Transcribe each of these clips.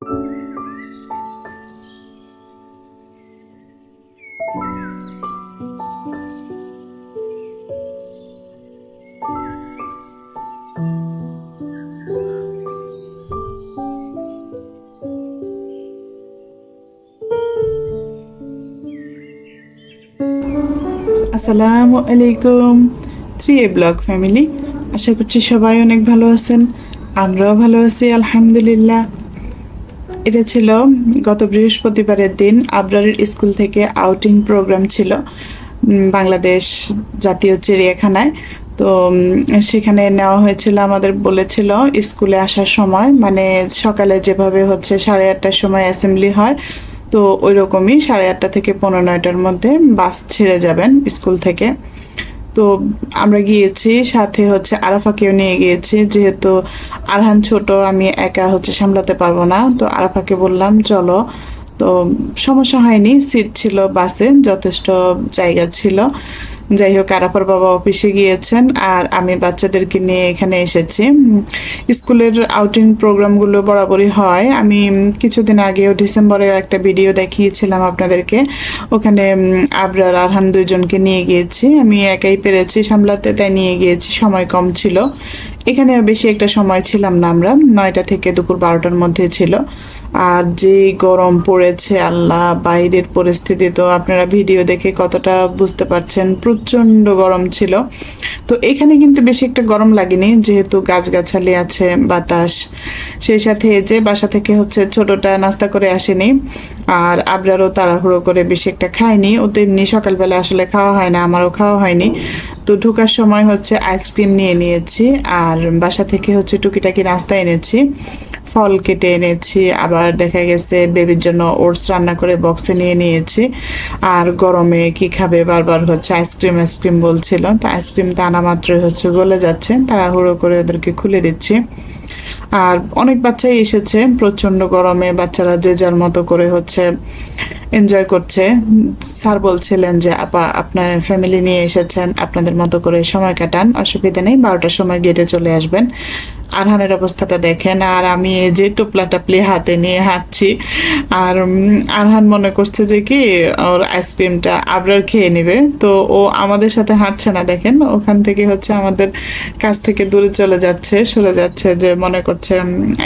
আসসালামু আলাইকুম three A blog family আশা করছি সবাই অনেক ভালো আছেন। আমরাও ভালো আছি, আলহামদুলিল্লাহ। এটা ছিল গত বৃহস্পতিবারের দিন আবরারের স্কুল থেকে আউটিং প্রোগ্রাম ছিল বাংলাদেশ জাতীয় চিড়িয়াখানায়। তো সেখানে নেওয়া হয়েছিল, আমাদের বলেছিল স্কুলে আসার সময় মানে সকালে যেভাবে হচ্ছে সাড়ে আটটার সময় অ্যাসেম্বলি হয়, তো ওই রকমই সাড়ে আটটা থেকে পনেরো নয়টার মধ্যে বাস ছেড়ে যাবেন স্কুল থেকে। তো আমরা গিয়েছি, সাথে হচ্ছে আরাফাকেও নিয়ে গিয়েছি, যেহেতু আরহান ছোট, আমি একা হচ্ছে সামলাতে পারব না, তো আরাফাকে বললাম, চলো। তো সমস্যা হয়নি, সিট ছিল, বাসে, যথেষ্ট জায়গা ছিল। যাই হোক আরাফার বাবা অফিসে গিয়েছেন, আর আমি বাচ্চাদেরকে নিয়ে এখানে এসেছি। স্কুলের আউটিং প্রোগ্রামগুলো বরাবরই হয়। আমি কিছুদিন আগেও ডিসেম্বরে একটা ভিডিও দেখিয়েছিলাম আপনাদেরকে। ওখানে আবরার আরহান দুইজনকে নিয়ে গিয়েছি। আমি একাই পেরেছি, সামলাতে তাই নিয়ে গিয়েছি, সময় কম ছিল। এখানে বেশি একটা সময় ছিলাম না আমরা, নয়টা থেকে দুপুর বারোটার মধ্যে ছিল। আর যে গরম পড়েছে, আল্লাহ। বাইরের পরিস্থিতি তো আপনারা ভিডিও দেখে কতটা বুঝতে পারছেন প্রচণ্ড গরম ছিল। তো এখানে কিন্তু বেশি একটা গরম লাগেনি, যেহেতু গাছগাছালি আছে, বাতাস। সেই সাথে যে বাসা থেকে হচ্ছে ছোটটা নাস্তা করে আসেনি, আর আবরারও তাড়াহুড়ো করে বেশি একটা খায়নি। ও তো এমনি সকালবেলা আসলে খাওয়া হয় না, আমারও খাওয়া হয়নি। তো ঢোকার সময় হচ্ছে আইসক্রিম নিয়ে নিয়েছি, আর বাসা থেকে হচ্ছে টুকিটাকি নাস্তা এনেছি। ফল কেটে এনেছি, আবার দেখা গেছে বেবির জন্য ওটস রান্না করে বক্সে নিয়ে নিয়েছি। আর গরমে কি খাবে বারবার হচ্ছে আইসক্রিম আইসক্রিম বলছিল। তো আইসক্রিম তো আনা মাত্রই হচ্ছে, গলে যাচ্ছে। তাড়াহুড়ো করে ওদেরকে খুলে দিচ্ছি। আর অনেক বাচ্চাই এসেছে প্রচণ্ড গরমে বাচ্চারা যে যার মতো করে হচ্ছে এনজয় করছে। স্যার বলছিলেন যে, আপা, আপনার ফ্যামিলি নিয়ে এসেছেন, আপনাদের মতো করে সময় কাটান, অসুবিধা নেই, বারোটার সময় গেটে চলে আসবেন। আরহানের অবস্থাটা দেখেন, আর আমি এই যে টোপলা টাপলি হাতে নিয়ে হাঁটছি, আর আরহান মনে করছে যে কি, ওর আইসক্রিমটা আবরার খেয়ে নেবে। তো ও আমাদের সাথে হাঁটছে না, দেখেন, ওখান থেকে হচ্ছে আমাদের কাছ থেকে দূরে চলে যাচ্ছে, সরে যাচ্ছে যে মনে করছে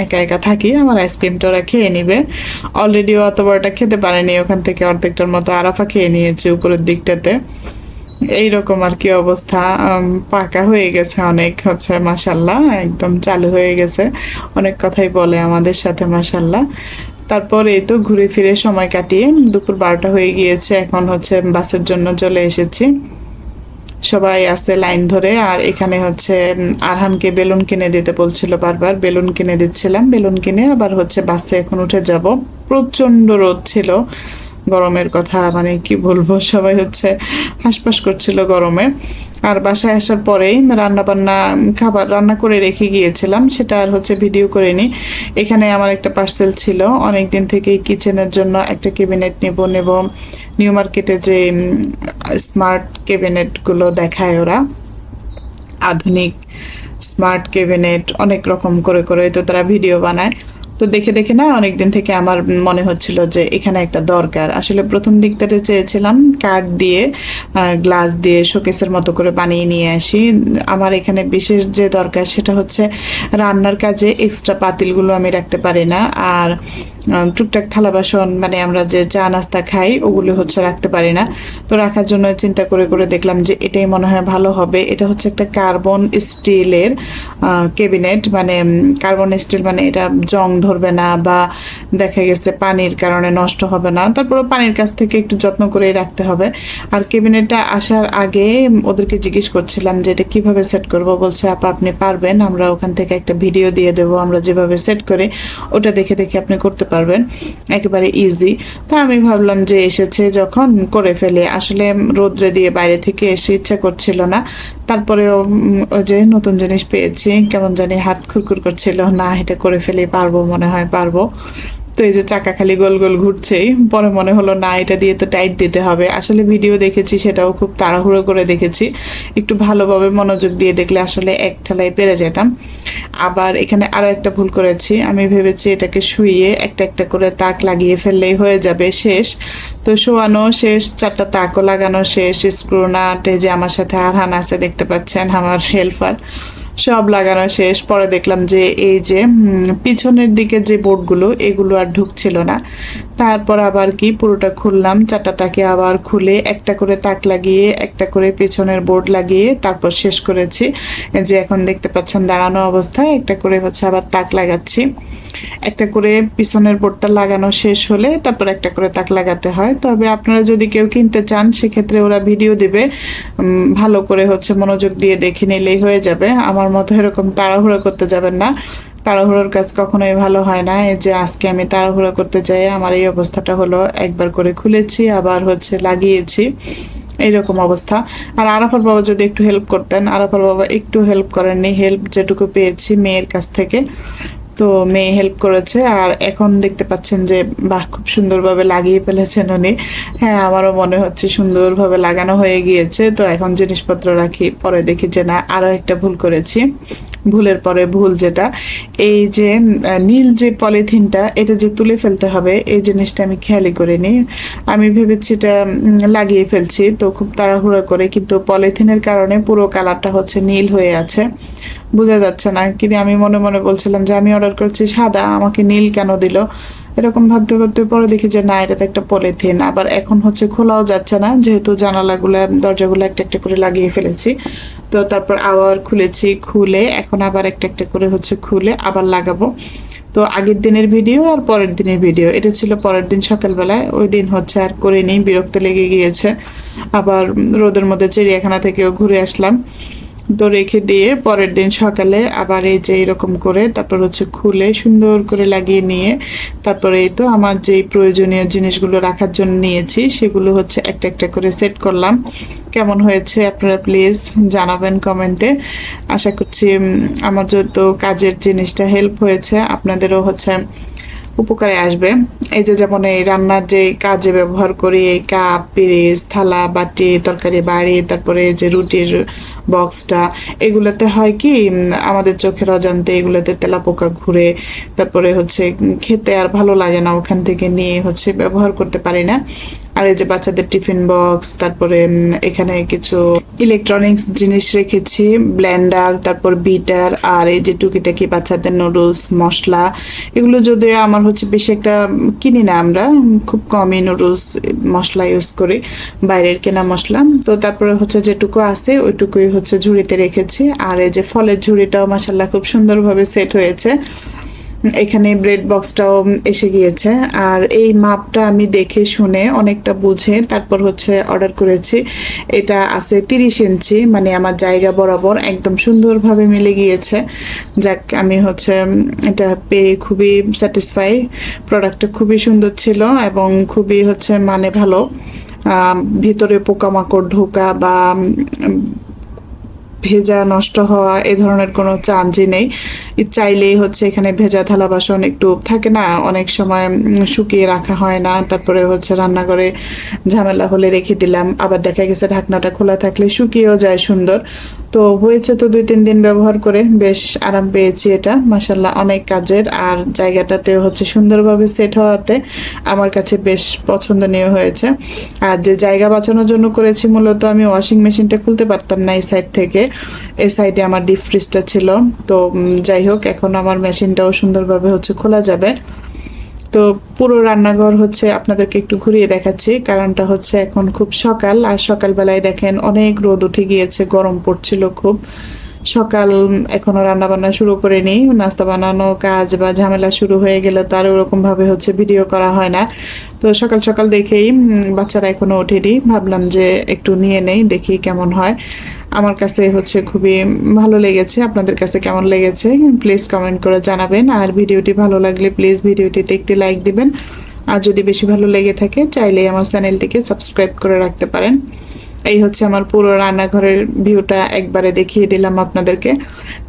একা একা থাকি, আমার আইসক্রিমটা ওরা খেয়ে নিবে। অলরেডি অত বড়টা খেতে পারেনি, ওখান থেকে অর্ধেকটার মতো আরাফা খেয়ে নিয়েছে উপরের দিকটাতে। এইরকম আর কি অবস্থা। পাকা হয়ে গেছে অনেক, হচ্ছে মাসাল্লাহ একদম চালু হয়ে গেছে। অনেক কথাই বলে আমাদের সাথে মাসাল্লাহ তারপর এই তো ঘুরে ফিরে সময় কাটিয়ে দুপুর বারোটা হয়ে গিয়েছে, এখন হচ্ছে বাসের জন্য চলে এসেছি। সবাই আছে লাইন ধরে, আর এখানে হচ্ছে আরহানকে বেলুন কিনে দিতে বলছিল বারবার, বেলুন কিনে দিচ্ছিলাম, বেলুন কিনে আবার হচ্ছে বাসে এখন উঠে যাব। প্রচণ্ড রোদ ছিল। গরমের কথা মানে কি বলব, সবাই হচ্ছে হাসপাস করছিল গরমে। আর বাসায় আসার পরেই রান্না বান্না খাবার রান্না করে রেখে গিয়েছিলাম, সেটা আর হচ্ছে ভিডিও করে নি এখানে আমার একটা পার্সেল ছিল অনেক দিন থেকে কিচেনের জন্য একটা ক্যাবিনেট নেব নেব। নিউ মার্কেটে যে স্মার্ট ক্যাবিনেটগুলো দেখায় ওরা। আধুনিক স্মার্ট ক্যাবিনেট, অনেক রকম করে করে তো তারা ভিডিও বানায়। তো দেখে দেখে না অনেক দিন থেকে আমার মনে হচ্ছিল যে এখানে একটা দরকার। আসলে প্রথম দিকটাতে চেয়েছিলাম কাঠ দিয়ে গ্লাস দিয়ে শোকেসের মতো করে বানিয়ে নিয়ে আসি। আমার এখানে বিশেষ যে দরকার সেটা হচ্ছে রান্নার কাজে এক্সট্রা পাতিলগুলো আমি রাখতে পারি না। আর টুকটাক থালা বাসন মানে আমরা যে চা নাস্তা খাই, ওগুলো হচ্ছে রাখতে পারি না। তো রাখার জন্য চিন্তা করে করে দেখলাম যে এটাই মনে হয় ভালো হবে। এটা হচ্ছে একটা কার্বন স্টিলের ক্যাবিনেট মানে কার্বন স্টিল মানে এটা জং ধরবে না বা দেখা গেছে পানির কারণে নষ্ট হবে না। তারপরে পানির কাছ থেকে একটু যত্ন করে রাখতে হবে। আর ক্যাবিনেটটা আসার আগে ওদেরকে জিজ্ঞেস করছিলাম যে এটা কীভাবে সেট করব? বলছে, আপা, আপনি পারবেন। আমরা ওখান থেকে একটা ভিডিও দিয়ে দেবো। আমরা যেভাবে সেট করি, ওটা দেখে দেখে আপনি করতে পারবেন। একেবারে ইজি তা আমি ভাবলাম যে এসেছে যখন করে ফেলে। আসলে রোদ্রে দিয়ে বাইরে থেকে এসে ইচ্ছা করছিল না। তারপরেও ওই যে নতুন জিনিস পেয়েছি। কেমন জানি হাত খুরখুর করছিল। না, এটা করে ফেলে, পারব মনে হয়, পারব। তো এই যে চাকা খালি গোল গোল ঘুরছেই, পরে মনে হলো, না, এটা দিয়ে তো টাইট দিতে হবে। আসলে ভিডিও দেখেছি, সেটাও খুব তাড়াহুড়ো করে দেখেছি। একটু ভালোভাবে মনোযোগ দিয়ে দেখলে আসলে এক ঠেলায় পেরে যেতাম। আবার এখানে আরও একটা ভুল করেছি। আমি ভেবেছি এটাকে শুইয়ে একটা একটা করে তাক লাগিয়ে ফেললেই হয়ে যাবে শেষ। তো শোয়ানো শেষ, চারটা তাকও লাগানো শেষ স্ক্রু নাট এই যে আমার সাথে আরহান আছে, দেখতে পাচ্ছেন, আমার হেল্পার সব লাগানো শেষ। পরে দেখলাম যে এই যে পিছনের দিকে যে বোর্ডগুলো, এগুলো আর ঢুকছিল না। তারপর আবার কি, পুরোটা খুললাম। চারটা তাকে আবার খুলে একটা করে তাক লাগিয়ে, একটা করে পেছনের বোর্ড লাগিয়ে, তারপর শেষ করেছি। যে এখন দেখতে পাচ্ছেন দাঁড়ানো অবস্থায়, একটা করে হচ্ছে আবার তাক লাগাচ্ছি। একটা করে পিছনের বোর্ডটা লাগানো শেষ হলে তারপর একটা করে তাক লাগাতে হয়। তবে আপনারা যদি কেউ কিনতে চান, সেক্ষেত্রে ওরা ভিডিও দিবে। ভালো করে হচ্ছে মনোযোগ দিয়ে দেখে নিলেই হয়ে যাবে। আমার মতো এরকম তাড়াহুড়ো করতে যাবেন না। তাড়াহুড়োর কাজ কখনোই ভালো হয় না। এই যে আজকে আমি তাড়াহুড়ো করতে যাই, আমার এই অবস্থাটা হলো, একবার করে খুলেছি, আবার হচ্ছে লাগিয়েছি। এইরকম অবস্থা। আর আরাফার বাবা যদি একটু হেল্প করতেন, আরাফার বাবা একটু হেল্প করেননি। হেল্প যেটুকু পেয়েছি মেয়ের কাছ থেকে। তো মেয়ে হেল্প করেছে। আর এখন দেখতে পাচ্ছেন যে, বাহ, খুব সুন্দরভাবে লাগিয়ে ফেলেছেন উনি। হ্যাঁ আমারও মনে হচ্ছে সুন্দরভাবে লাগানো হয়ে গিয়েছে। তো এখন জিনিসপত্র রাখি, পরে দেখি যে না আরও একটা ভুল করেছি। ভুলের পরে ভুল যেটা, এই যে নীল যে পলিথিনটা, এটা যে তুলে ফেলতে হবে, এই জিনিসটা আমি খেয়ালই করিনি। আমি ভেবেছি এটা লাগিয়ে ফেলছি, তো খুব তাড়াহুড়ো করে, কিন্তু পলিথিনের কারণে পুরো কালারটা হচ্ছে নীল হয়ে আছে। বোঝা যাচ্ছে না। কিন্তু আমি মনে মনে বলছিলাম যে, আমি অর্ডার করছি সাদা, আমাকে নীল কেন দিল? এরকম ভাবতে ভাবতে পরে দেখি যে না, এটা তো একটা পলিথিন। আবার এখন হচ্ছে খোলাও যাচ্ছে না, যেহেতু জানালাগুলো, দরজাগুলো একটা একটা করে লাগিয়ে ফেলেছি। তো তারপর আবার খুলেছি, খুলে এখন আবার একটা একটা করে হচ্ছে খুলে আবার লাগাবো। তো আগের দিনের ভিডিও আর পরের দিনের ভিডিও, এটা ছিল পরের দিন সকালবেলায় ওই দিন হচ্ছে আর করে নেই বিরক্ত লেগে গিয়েছে। আবার রোদের মধ্যে চিড়িয়াখানা থেকেও ঘুরে আসলাম। তো রেখে দিয়ে পরের দিন সকালে আবার এই যে এরকম করে তারপর হচ্ছে খুলে সুন্দর করে লাগিয়ে নিয়ে তারপরে এই তো আমার যেই প্রয়োজনীয় জিনিসগুলো রাখার জন্য নিয়েছি, সেগুলো হচ্ছে একটা একটা করে সেট করলাম। কেমন হয়েছে আপনারা প্লিজ জানাবেন কমেন্টে। আশা করছি আমার যত কাজের জিনিসটা হেল্প হয়েছে, আপনাদেরও হচ্ছে উপকারে আসবে। এই যে যেমন এই রান্নার যে কাজে ব্যবহার করি, এই কাপ পিরিজ থালা, বাটি, তরকারি, বাড়ি, তারপরে যে রুটির বক্সটা, এগুলোতে হয় কি আমাদের চোখের অজান্তে এগুলোতে তেলাপোকা ঘুরে, তারপরে হচ্ছে খেতে আর ভালো লাগে না, ওখান থেকে নিয়ে হচ্ছে ব্যবহার করতে পারি না। আর এই যে বাচ্চাদের টিফিন বক্স, তারপরে এখানে কিছু ইলেকট্রনিক্স জিনিস রেখেছি ব্লেন্ডার তারপর বিটার আর এই যে টুকিটাকি বাচ্চাদের নুডলস মশলা। এগুলো যদিও আমার হচ্ছে বেশি একটা কিনি না আমরা, খুব কমই নুডলস মশলা ইউজ করি, বাইরের কেনা মশলা। তো তারপরে হচ্ছে যেটুকু আছে, ওইটুকুই হচ্ছে ঝুড়িতে রেখেছি। আর এই যে ফলের ঝুড়িটাও মাসাল্লাহ খুব সুন্দরভাবে সেট হয়েছে। এখানে ব্রেড বক্সটাও এসে গিয়েছে। আর এই মাপটা আমি দেখে শুনে অনেকটা বুঝে তারপর হচ্ছে অর্ডার করেছি। এটা আছে তিরিশ ইঞ্চি মানে আমার জায়গা বরাবর একদম সুন্দরভাবে মিলে গিয়েছে। যাক, আমি হচ্ছে এটা পেয়ে খুবই স্যাটিসফাই প্রোডাক্টটা খুবই সুন্দর ছিল এবং খুবই হচ্ছে মানে ভালো। ভিতরে পোকামাকড় ঢোকা বা ভেজা নষ্ট হওয়া এ ধরনের কোনো চান্সই নেই। চাইলেই হচ্ছে এখানে ভেজা থালা বাসন একটু থাকে না, অনেক সময় শুকিয়ে রাখা হয় না। তারপরে হচ্ছে রান্নাঘরে ঝামেলা হলে রেখে দিলাম। আবার দেখা গেছে ঢাকনাটা খোলা থাকলে শুকিয়েও যায় সুন্দর। তো হয়েছে তো দুই তিন দিন ব্যবহার করে বেশ আরাম পেয়েছি এটা। মাসাল্লাহ অনেক কাজের। আর জায়গাটাতে হচ্ছে সুন্দরভাবে সেট হওয়াতে আমার কাছে বেশ পছন্দনীয় হয়েছে। আর যে জায়গা বাঁচানোর জন্য করেছি মূলত আমি ওয়াশিং মেশিনটা খুলতে পারতাম না এই সাইড থেকে। এই সাইডে আমার ডিপ ফ্রিজটা ছিল। তো যাই হোক, এখন আমার মেশিনটাও সুন্দরভাবে হচ্ছে খোলা যাবে। তো, পুরো রান্নাঘর হচ্ছে আপনাদেরকে একটু ঘুরিয়ে দেখাচ্ছি। কারণটা হচ্ছে এখন খুব সকাল, আর সকালবেলায় দেখেন অনেক রোদ উঠে গিয়েছে, গরম পড়ছিল খুব। সকাল এখনও রান্না বান্না শুরু করিনি, নাস্তা বানানো, কাজ বা ঝামেলা শুরু হয়ে গেলে তো আর ওরকম ভাবে হচ্ছে ভিডিও করা হয় না। তো, সকাল সকাল দেখেই বাচ্চারা এখনও ওঠেনি। ভাবলাম যে একটু নিয়ে নেই, দেখি কেমন হয়। আমার কাছে হচ্ছে খুবই ভালো লেগেছে। আপনাদের কাছে কেমন লেগেছে? প্লিজ কমেন্ট করে জানাবেন। আর ভিডিওটি ভালো লাগলে প্লিজ ভিডিওটিতে একটি লাইক দিবেন। আর যদি বেশি ভালো লেগে থাকে চাইলে আমার চ্যানেলটিকে সাবস্ক্রাইব করে রাখতে পারেন। এই হচ্ছে আমার পুরো রান্নাঘরের ভিউটা একবারে দেখিয়ে দিলাম আপনাদেরকে।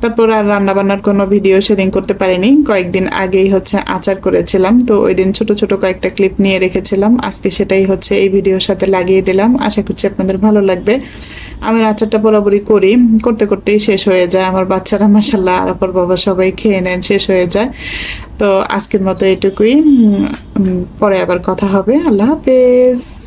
তারপর আর রান্না বান্নার কোনো ভিডিও সেদিন করতে পারিনি। কয়েকদিন আগেই হচ্ছে আচার করেছিলাম, তো ওই দিন ছোট ছোট কয়েকটা ক্লিপ নিয়ে রেখেছিলাম। আজকে সেটাই হচ্ছে এই ভিডিওর সাথে লাগিয়ে দিলাম। আশা করছি আপনাদের ভালো লাগবে। আমি আচারটা বরাবরই করি। করতে করতেই শেষ হয়ে যায়। আমার বাচ্চারা মাসাল্লাহ আর পর বাবা সবাই খেয়ে নেন, শেষ হয়ে যায়। তো আজকের মতো এটুকুই পরে আবার কথা হবে। আল্লাহ হাফেজ।